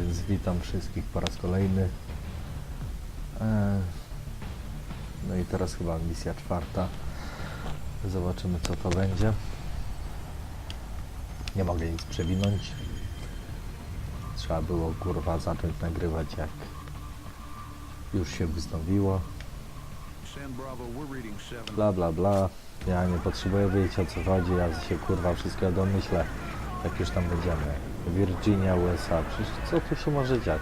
więc witam wszystkich po raz kolejny. E, No i teraz chyba misja czwarta. Zobaczymy co to będzie. Nie mogę nic przewinąć. Trzeba było kurwa zacząć nagrywać jak już się wznowiło. Bla bla bla. Ja nie potrzebuję wiedzieć o co chodzi, ja się kurwa wszystkiego domyślę, jak już tam będziemy. Virginia, USA, przecież co tu się może dziać?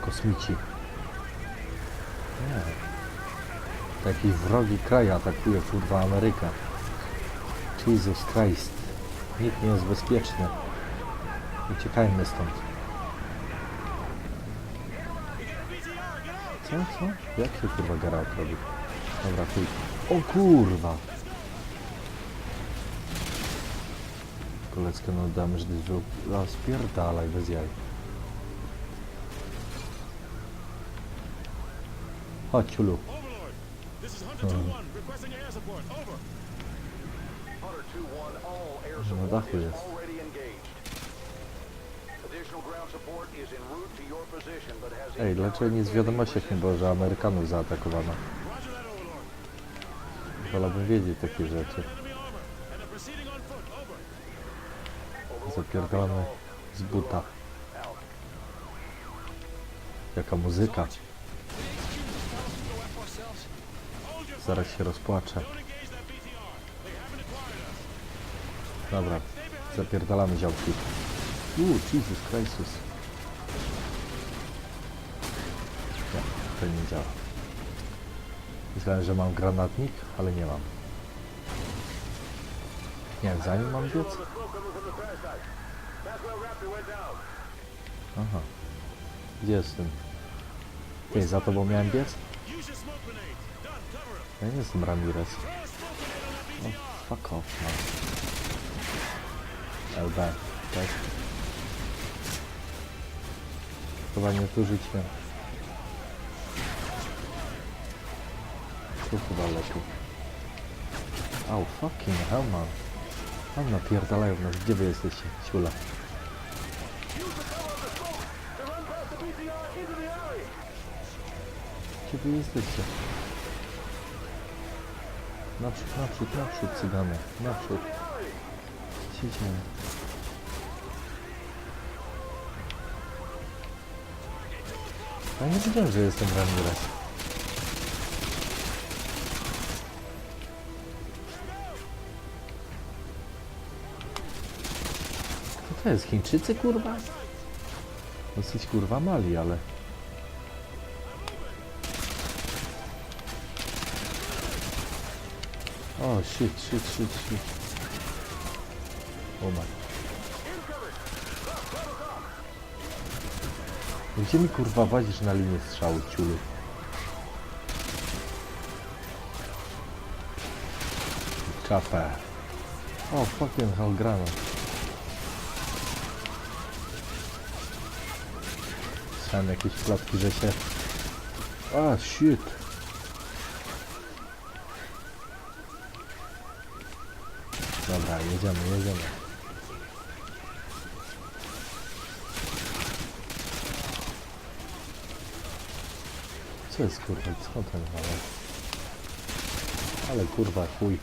Kosmici. Nie. To jakiś wrogi kraj atakuje kurwa Amerykę. Jesus Christ. Nikt nie jest bezpieczny. Uciekajmy stąd. Co, co? Jak się kurwa Geralt robi? Dobra, chuj. O kurwa! Koleckę no damage will... A spierdalaj bez jaj. Chodź, ciulu. Overlord, this is Hunter 2-1, requesting air support. Over. Hunter 2-1, all air Na dachu jest. Ej, dlaczego nic w wiadomościach nie było, że Amerykanów zaatakowano? Wolałbym wiedzieć takie rzeczy. Zapierdolamy z buta. Jaka muzyka. Zaraz się rozpłaczę. Dobra, zapierdalamy działki. Uuu, Jesus Christus. Nie, to nie działa. Myślałem, że mam granatnik, ale nie mam. Nie za nim mam biec? Aha. Gdzie jestem? Ty, za tobą miałem biec? Ja nie jestem Ramirez. Throw a smoke grenade on that O, BTR. fuck off, man. LB, tak? Chyba nie tu życie. Tu chyba lepiej. Au, fucking hell, man. Tam napierdalają nas. Gdzie wy jesteście, ciula? Gdzie wy jesteście? Naprzód, naprzód, naprzód, cygany. Naprzód. Dzieje? Ja nie wiedziałem, że jestem Ramirez. To jest? Chińczycy, kurwa? Dosyć, kurwa, mali, ale... O, shit, shit, shit, shit. O my. Gdzie mi kurwa wadzisz na linię strzału, ciulu? Czapę. O, fucking hell, granat. Słyszałem jakieś że się... A, shit. Dobra, jedziemy, jedziemy. Co jest kurwa, co ten ale? Ale kurwa, chuj.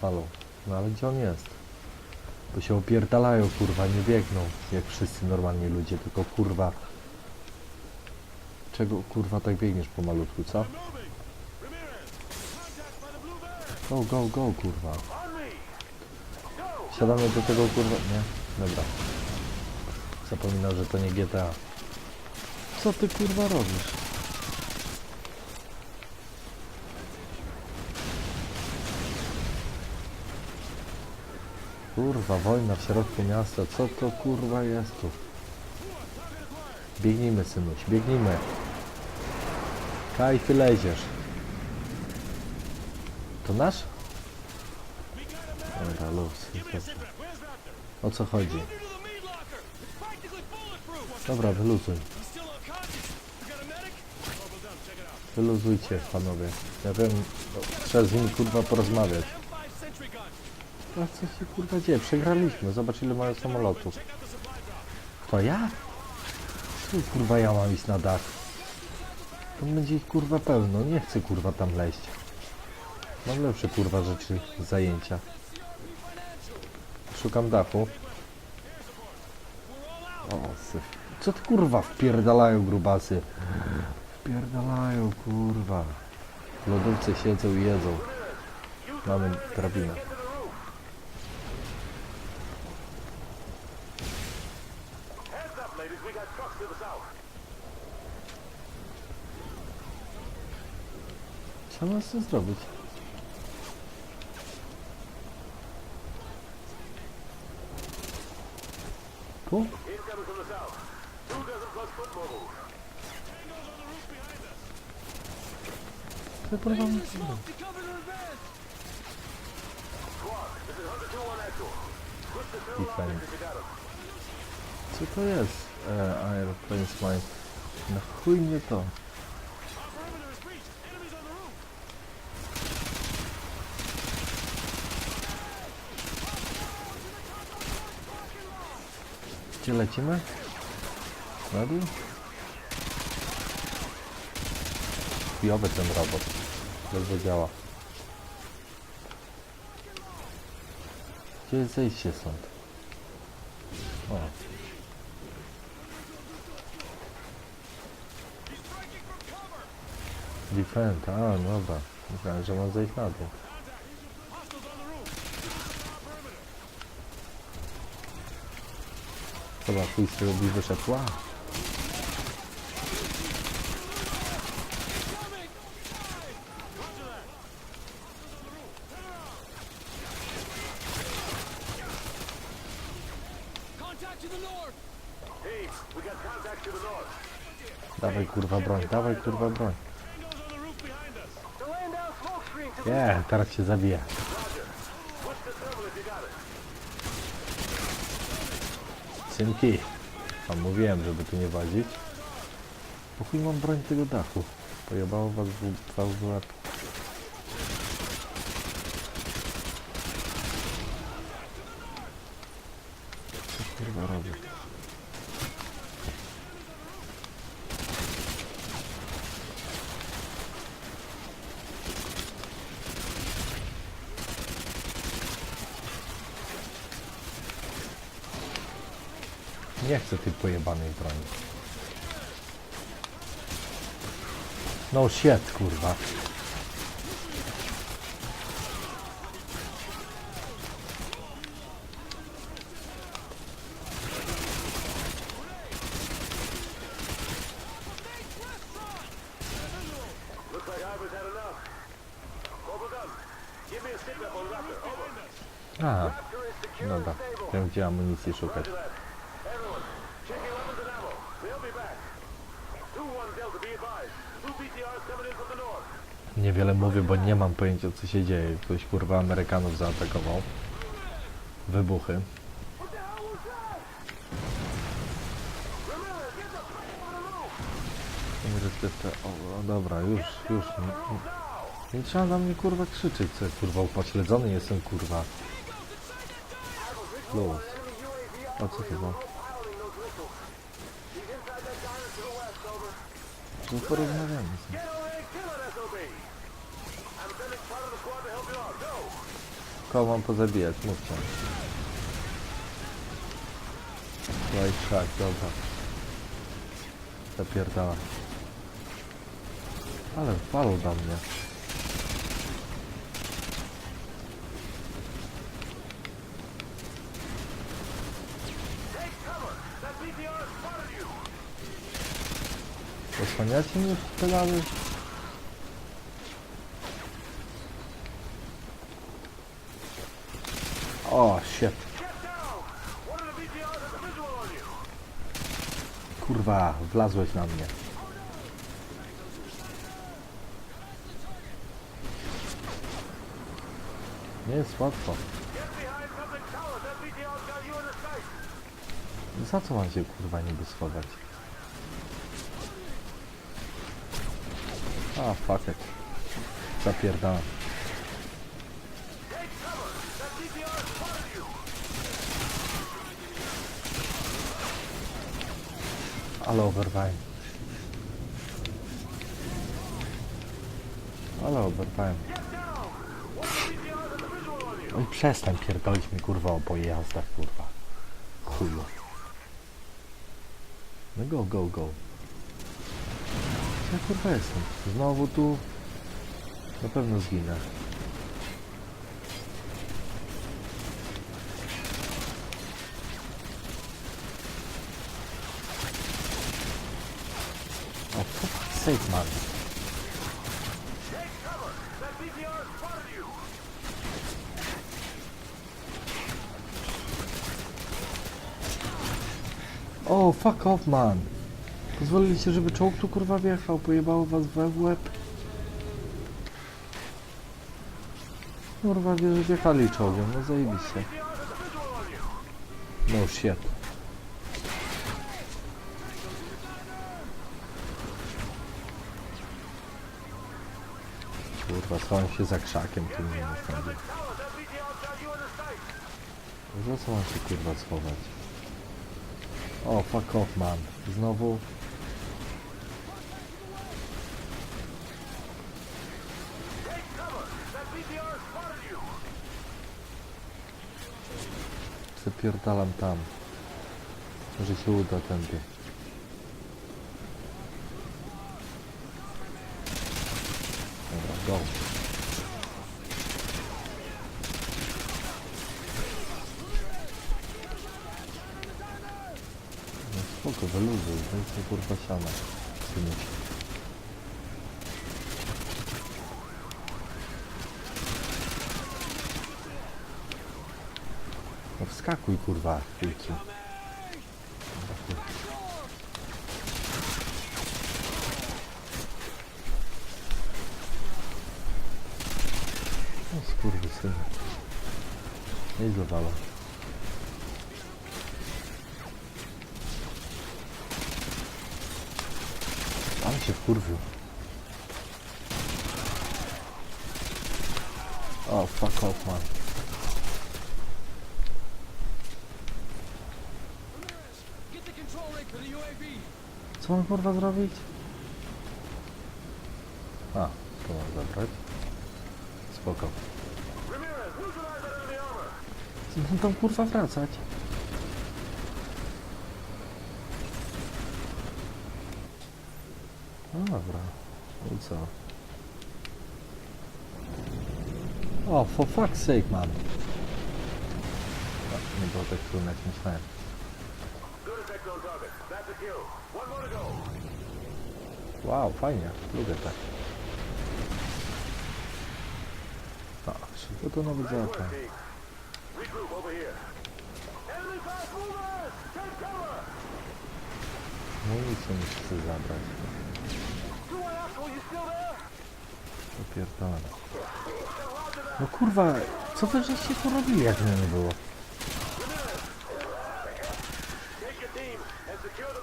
Halo, no ale gdzie on jest? Bo się opierdalają kurwa, nie biegną jak wszyscy normalni ludzie, tylko kurwa Czego kurwa tak biegniesz pomalutku, co? Go, go, go, kurwa. Siadamy do tego kurwa. Nie? Dobra. Zapominał, że to nie GTA. Co ty kurwa robisz? Kurwa, wojna w środku miasta. Co to kurwa jest tu? Biegnijmy, synuś, biegnijmy. Kaj, ty leziesz. To nasz? Dobra, luz. O co chodzi? Dobra, wyluzuj. Wyluzujcie, panowie. Ja wiem, trzeba z nimi kurwa porozmawiać. L5 sentry gun. A co się kurwa dzieje? Przegraliśmy. Zobacz ile mają samolotów. Kto ja? Tu kurwa ja mam iść na dach. Tam będzie ich kurwa pełno. Nie chcę kurwa tam leźć. Mam lepsze kurwa rzeczy, zajęcia. Szukam dachu. O, syf. Co ty kurwa wpierdalają grubasy? Wpierdalają kurwa. W lodówce siedzą i jedzą. Mamy drabinę. Heads up, ladies. We got trucks to the south. Co mam z tym zrobić? Tu? Incoming from the south. Two dozen plus foot mobiles. Tango's on the roof behind us. Co kurwa mam Cover the advance. Squad, this is Hunter 2-1 line if you got him. Co to jest? E, Aeroplane Smile. Na chuj mnie to. Gdzie lecimy? Na dół? Chujowy ten robot. Ledwo działa. Gdzie jest zejście stąd? O. Defend, a dobra. Myślałem, że mam zejść na dół. Hostiles on the roof. Our perimeter. Chyba chuj z tego mi wyszedł. Wow. Roger that. Hostiles on the roof. Turn around. Contact to the north. Hey, we got contact to the north. Dawaj kurwa broń, dawaj kurwa broń. Nie, teraz się zabija. Roger. Switch to thermal if you got it. Synki, a mówiłem, żeby tu nie wadzić. Po chuj mam broń tego dachu. Pojebało was w, was w łeb. Co kurwa robię? Nie chcę tej pojebanej broni. No shit, kurwa. Looks like Ivor's had enough. Overgun, give me a sit rep on Raptor. Over. A, Raptor is secure dobra. and stable. Wiem gdzie amunicji szukać. Niewiele mówię, bo nie mam pojęcia co się dzieje. Ktoś kurwa Amerykanów zaatakował. Wybuchy. O, dobra, już, już. Nie, trzeba na mnie kurwa krzyczeć, co kurwa upośledzony jestem kurwa. Luz. O co to over. No porozmawiamy. Get away, kill it, SOB. I'm sending part of the squad to help you out. Go! Mam pozabijać? Mówcie. White Shark, dobra. Zapierdala. Ale walą do mnie. Osłaniacie mnie pedały? O, shit. Get down! One of the BTRs has a visual on you! Kurwa, wlazłeś na mnie. Nie jest łatwo. Za co mam się kurwa niby schować? A, fuck it. Zapierdalam. Ale overtime. Ale overtime. Oj, przestań pierdolić mi kurwa o pojazdach, kurwa. Chuju. No go, go, go. Gdzie ja kurwa jestem? Znowu tu? Na pewno zginę. O, sake, man. O, fuck off, man. Pozwoliliście, żeby czołg tu kurwa wjechał, pojebało was we łeb. Kurwa, wie, że wjechali czołgiem, no zajebiście. No shit. Kurwa, się za krzakiem, tu mnie nie sądzi. Za co mam się kurwa schować? O, fuck off, man. Znowu. Zapierdalam tam. Może się uda tędy. Dobra, go. No spoko, wyluzuj, więcej kurwa siana. Synuś. No wskakuj kurwa, chujcu. Dobra, kurwa. No skurwysyn. Wala. Tam się wkurwił. O, fuck off, man. Co mam kurwa zrobić? A, to mam zabrać. Spoko. Ramirez, neutralize that enemy armor. No tam kurwa wracać. No dobra. I co? O, for fuck's sake, man. No, nie było tak trudno, jak myślałem. Wow, fajnie. Lubię tak. A, szybko to nawet załatwiam. Cover! No mi chce zabrać? Popierdolę. No kurwa, co wy żeście tu robili, jak mnie nie było? Take your team and secure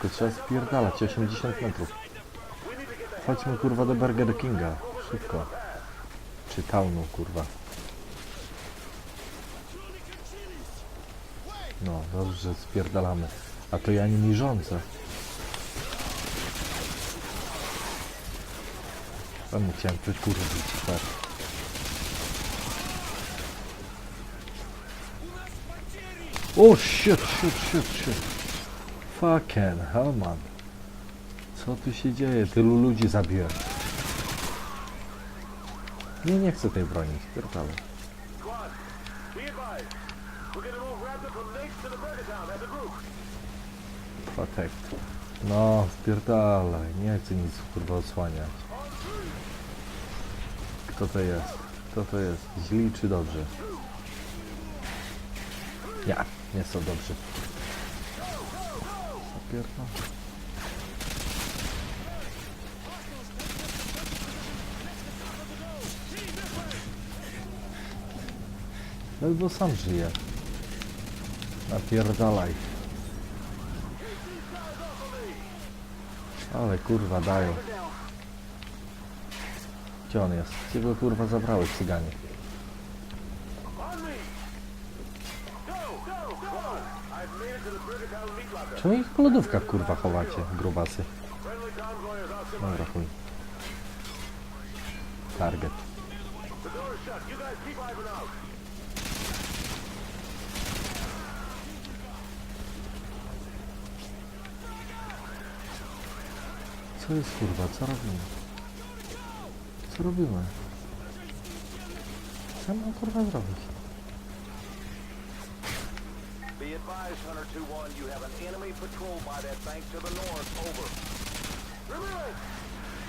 Tylko trzeba spierdalać 80 metrów. Chodźmy kurwa do Burger Kinga. Szybko. Czy Townu kurwa. No, dobrze, spierdalamy. A to ja nimi rządzę. Tam chciałem wykurwić, tak. O, shit, shit, shit, shit. Fucking hell, man. Co tu się dzieje? Tylu ludzi zabiłem. Nie, nie chcę tej broni, group. Protect. No, spierdalaj, nie chcę nic kurwa odsłaniać. Kto to jest? Kto to jest? Źli czy dobrzy? Nie, nie są dobrzy. Zapierdol. Ledwo sam żyje. Napierdalaj. Ale kurwa dają. Gdzie on jest? Gdzie go kurwa zabrałeś cyganie? Czemu ich w lodówkach kurwa chowacie, grubasy? Dobra, chuj. Target. Co jest kurwa? Co robimy? Co robimy? Co mam kurwa zrobić? Be advised, Hunter 2-1, you have an enemy patrol by that bank to the north. Over. Ramirez!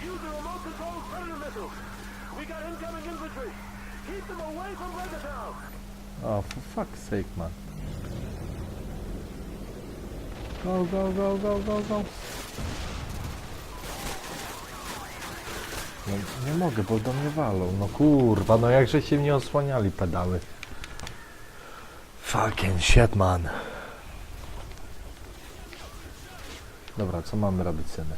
Use the remote control predator missiles. We got incoming infantry. Keep them away from Brigadown. Oh, for fuck's sake, man. Go, go, go, go, go, go. No, nie mogę, bo do mnie walą. No kurwa, no jakże się mnie osłaniali pedały. Fucking shit, man. Dobra, co mamy robić, syny?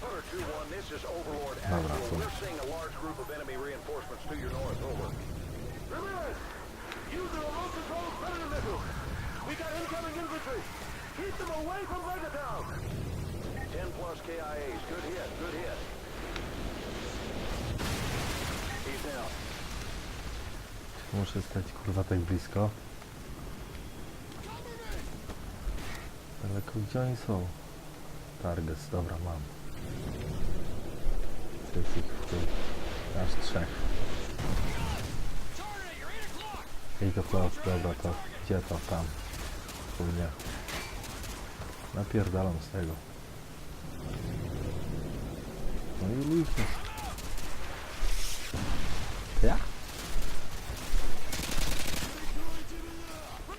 Hunter 2-1, this is Overlord Dobra, Actual. cool. We're seeing a large group of enemy reinforcements to your north. Over. Ramirez! Use the remote control predator missiles. We got incoming infantry. Keep them away from Brigadown. 10 plus KIAs. Good hit, good hit. He's down. Muszę stać kurwa tak blisko. Daleko gdzie oni są? Targets, dobra mam. Jest ich w. Aż trzech. Target, you're 8 o'clock! I to flow, dobra to gdzie to tam? Tu nie. Napierdalam z tego. No i liczmy. Ja?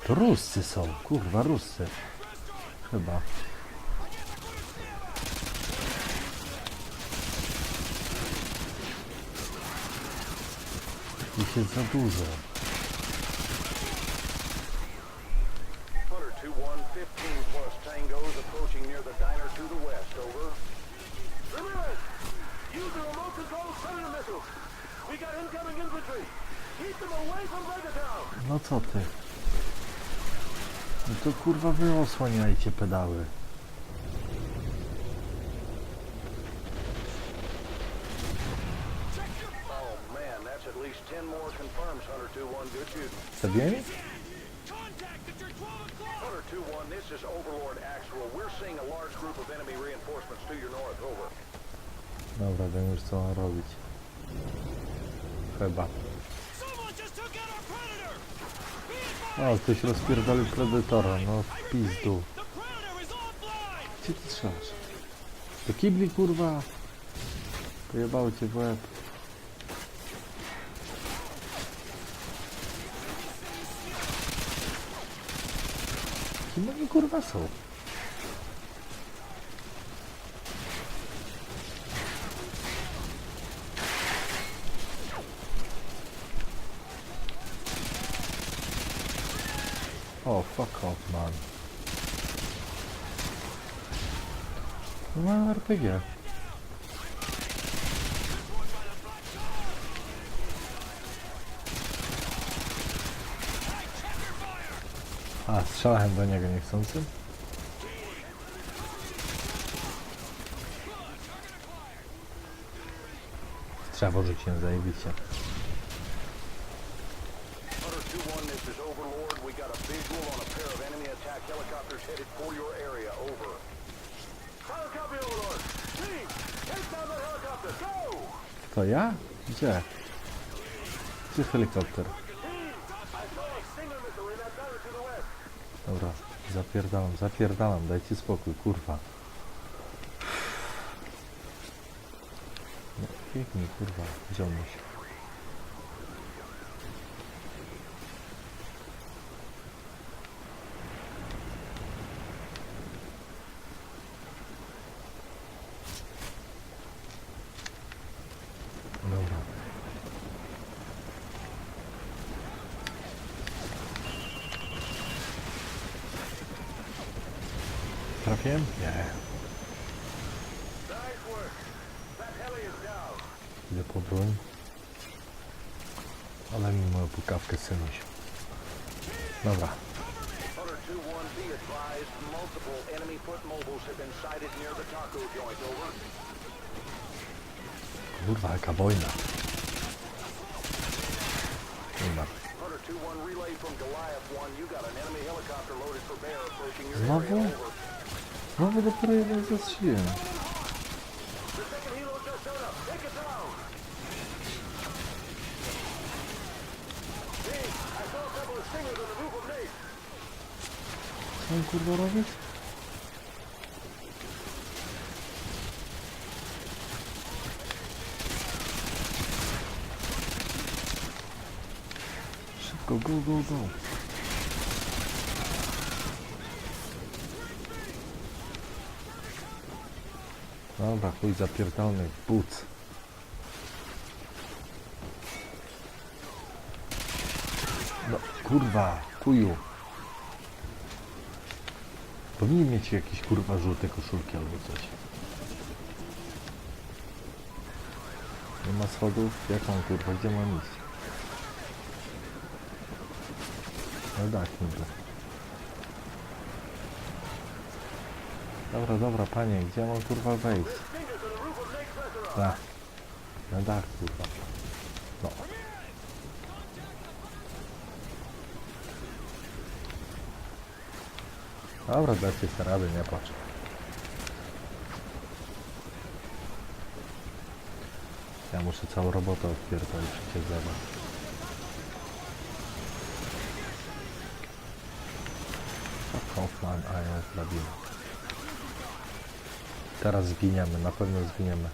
Ruscy są, kurwa Ruscy. Chyba. Ich jest za dużo. Hunter 2-1, 15 plus tangos approaching near the diner to the west. Over. Ramirez! Use the remote control predator missiles. We got incoming infantry. Keep them away from. No co ty? No to kurwa wy osłaniajcie pedały. Man, that's at least 10 more confirms, Hunter 2-1. Good shooting. Zabiję? Contact after 12 o'clock! Hunter 2-1, this is Overlord Actual. We're seeing a large group of enemy reinforcements to your north. Over. Dobra, wiem już co mam robić. Chyba. O, ktoś rozpierdolił predatora, no w pizdu. Gdzie ty strzelasz? Do kibli kurwa! Pojebało cię w łeb. Kim oni kurwa są? O, fuck off, man. No RPG. A, strzelałem do niego niechcący. Trzeba rzuciłem zajebiście. Hunter 2-1, this is Overlord. We got a visual on a pair of enemy attack helicopters headed for your area. Over. Overlord. Take down that helicopter. Go! To ja? Gdzie? Gdzie helikopter? The. Dobra, zapierdalam, zapierdalam, dajcie spokój, kurwa. No, pięknie, kurwa, ziomuś. Dobra. Nie. Idę po broń. Ale mi moją pukawkę synuś. Dobra. Hunter 2-1, be advised, multiple enemy foot mobiles have been sighted near the taco joint, over. Kurwa, jaka wojna. Kurwa. Hunter 2-1, relay from Goliath 1, you got an enemy helicopter loaded for bear approaching your Znowu? Over. Znowu dopiero jeden zastrzeliłem. Co on kurwa robić? Szybko, go, go, go. Dobra, chuj zapierdolny but. No, kurwa, chuju. Powinien mieć jakieś kurwa żółte koszulki albo coś. Nie ma schodów? Jak mam kurwa? Gdzie mam iść? No tak, niby. Dobra, dobra, panie, gdzie mam kurwa wejść? Na dach kurwa. No. Dobra, dacie sobie radę, nie patrz. Ja muszę całą robotę odpierdolić przecież za was. Co Kaufman, a ja zrobimy. Teraz zginiemy, na pewno zginiemy.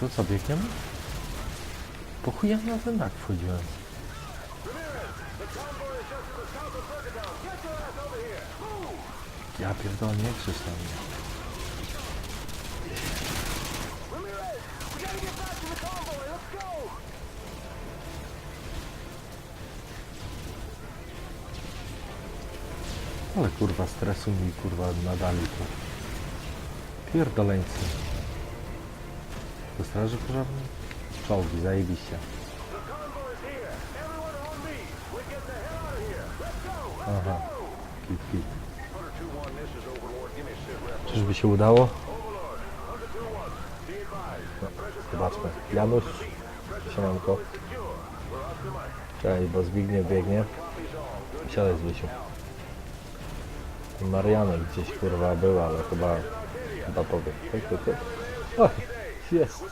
To co, biegniemy? Po chuja na ten wchodziłem. Ramirez, the convoy is just to the south of Bergetown. Get your ass over here. Move! Ja pierdolę, nie krzycz mnie. Ale kurwa stresu mi kurwa nadali tu. Pierdoleńcy. Do straży pożarnej? Czołgi, zajebiście. The convoy is Czyżby się udało? Overlord, Hunter 2-1, be advised. Precious zobaczmy. Janusz, siemanko. Cześć, bo Zbigniew biegnie. Siadaj Zbysiu. Marianek gdzieś kurwa był, ale chyba... Chyba powie. Tak, tak, tak. O, jest.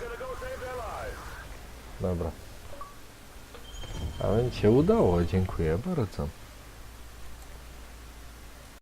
Dobra. A więc się udało, dziękuję bardzo.